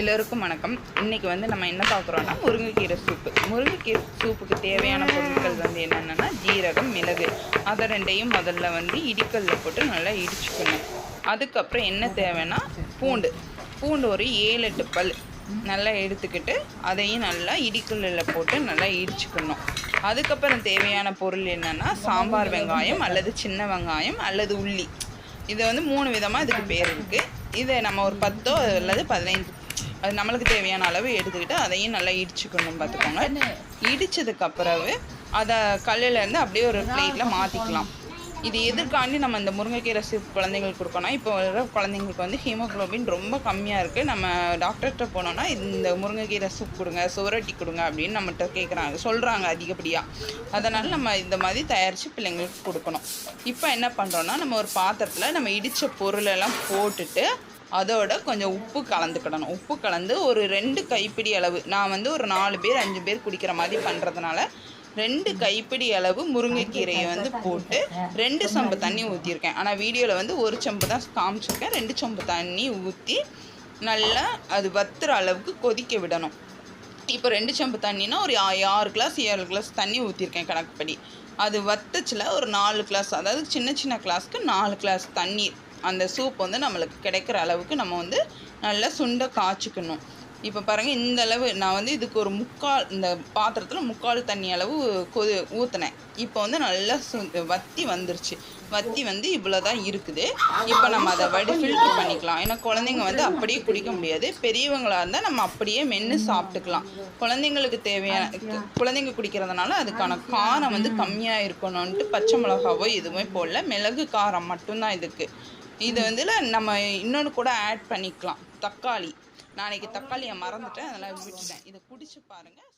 எல்லோருக்கும் வணக்கம். இன்றைக்கி வந்து நம்ம என்ன பார்க்குறோன்னா முருங்கைக்கீரை சூப்பு. முருங்கைக்கீரை சூப்புக்கு தேவையான பொருட்கள் வந்து என்னென்னா ஜீரகம் மிளகு. அதை ரெண்டையும் முதல்ல வந்து இடிக்கல்ல போட்டு நல்லா இடிச்சுக்கணும் அதுக்கப்புறம் என்ன தேவைன்னா பூண்டு. பூண்டு ஒரு ஏழு எட்டு பல். நல்லா எடுத்துக்கிட்டு அதையும் நல்லா இடிக்கல்லில் போட்டு நல்லா இடிச்சுக்கணும். அதுக்கப்புறம் தேவையான பொருள் என்னென்னா சாம்பார் வெங்காயம் அல்லது சின்ன வெங்காயம் அல்லது உள்ளி. இது வந்து மூணு விதமாக இதுக்கு பேர் இருக்குது இதை நம்ம ஒரு பத்தோ அல்லது பதினைந்து அது நம்மளுக்கு தேவையான அளவு எடுத்துக்கிட்டு அதையும் நல்லா இடிச்சுக்கணும் பார்த்துக்கோங்க. இடித்ததுக்கு பிறகு அதை கல்லுலேருந்து அப்படியே ஒரு பிளேட்டில் மாற்றிக்கலாம் இது எதிர்காண்டி நம்ம இந்த முருங்கைக்கீரை சூப் குழந்தைங்களுக்கு கொடுக்கணும் இப்போ வர குழந்தைங்களுக்கு வந்து ஹீமோகுளோபின் ரொம்ப கம்மியாக இருக்குது நம்ம டாக்டர்கிட்ட போனோம்னா இந்த முருங்கைக்கீரை சூப் கொடுங்க சுவரொட்டி கொடுங்க அப்படின்னு நம்மகிட்ட கேட்குறாங்க சொல்கிறாங்க அதிகப்படியாக அதனால் நம்ம இந்த மாதிரி தயாரித்து பிள்ளைங்களுக்கு கொடுக்கணும். இப்போ என்ன பண்ணுறோன்னா நம்ம ஒரு பாத்திரத்தில் நம்ம இடித்த பொருளெல்லாம் போட்டுட்டு அதோட கொஞ்சம் உப்பு கலந்துக்கிடணும். உப்பு கலந்து ஒரு ரெண்டு கைப்பிடி அளவு நான் வந்து ஒரு நாலு பேர் அஞ்சு பேர் குடிக்கிற மாதிரி பண்ணுறதுனால ரெண்டு கைப்பிடி அளவு முருங்கைக்கீரையை வந்து போட்டு ரெண்டு சொம்பு தண்ணி ஊற்றிருக்கேன் ஆனால் வீடியோவில் வந்து ஒரு சொம்பு தான் காமிச்சிருக்கேன். ரெண்டு சொம்பு தண்ணி ஊற்றி நல்லா அது வத்துற அளவுக்கு கொதிக்க விடணும். இப்போ ரெண்டு சொம்பு தண்ணினா ஒரு ஆறு கிளாஸ் ஏழு கிளாஸ் தண்ணி ஊற்றிருக்கேன் கணக்குப்படி. அது வத்துச்சில் ஒரு நாலு கிளாஸ் அதாவது சின்ன சின்ன கிளாஸ்க்கு நாலு கிளாஸ் தண்ணீர் அந்த சூப் வந்து நம்மளுக்கு கிடைக்கிற அளவுக்கு நம்ம வந்து நல்லா சுண்ட காய்ச்சிக்கணும். இப்போ பாருங்கள் இந்த அளவு நான் வந்து இதுக்கு ஒரு முக்கால் இந்த பாத்திரத்தில் முக்கால் தண்ணி அளவு கொது ஊற்றினேன் இப்போ வந்து நல்லா சு வத்தி வந்துருச்சு. வத்தி வந்து இவ்வளோ தான் இருக்குது. இப்போ நம்ம அதை வடி ஃபில்ட்ரு பண்ணிக்கலாம். ஏன்னா குழந்தைங்க வந்து அப்படியே குடிக்க முடியாது. பெரியவங்களாக இருந்தால் நம்ம அப்படியே மென்று சாப்பிட்டுக்கலாம். குழந்தைங்களுக்கு தேவையான குழந்தைங்க குடிக்கிறதுனால அதுக்கான காரம் வந்து கம்மியாக இருக்கணும்ன்ட்டு பச்சை மிளகாவோ எதுவுமே போடல. மிளகு காரம் மட்டும்தான் இதுக்கு. இது வந்து நம்ம இன்னொன்று கூட ஆட் பண்ணிக்கலாம். தக்காளி. நாளைக்கு தக்காளியை மறந்துட்டேன் அதெல்லாம் விட்டுட்டேன். இதை குடிச்சு பாருங்கள்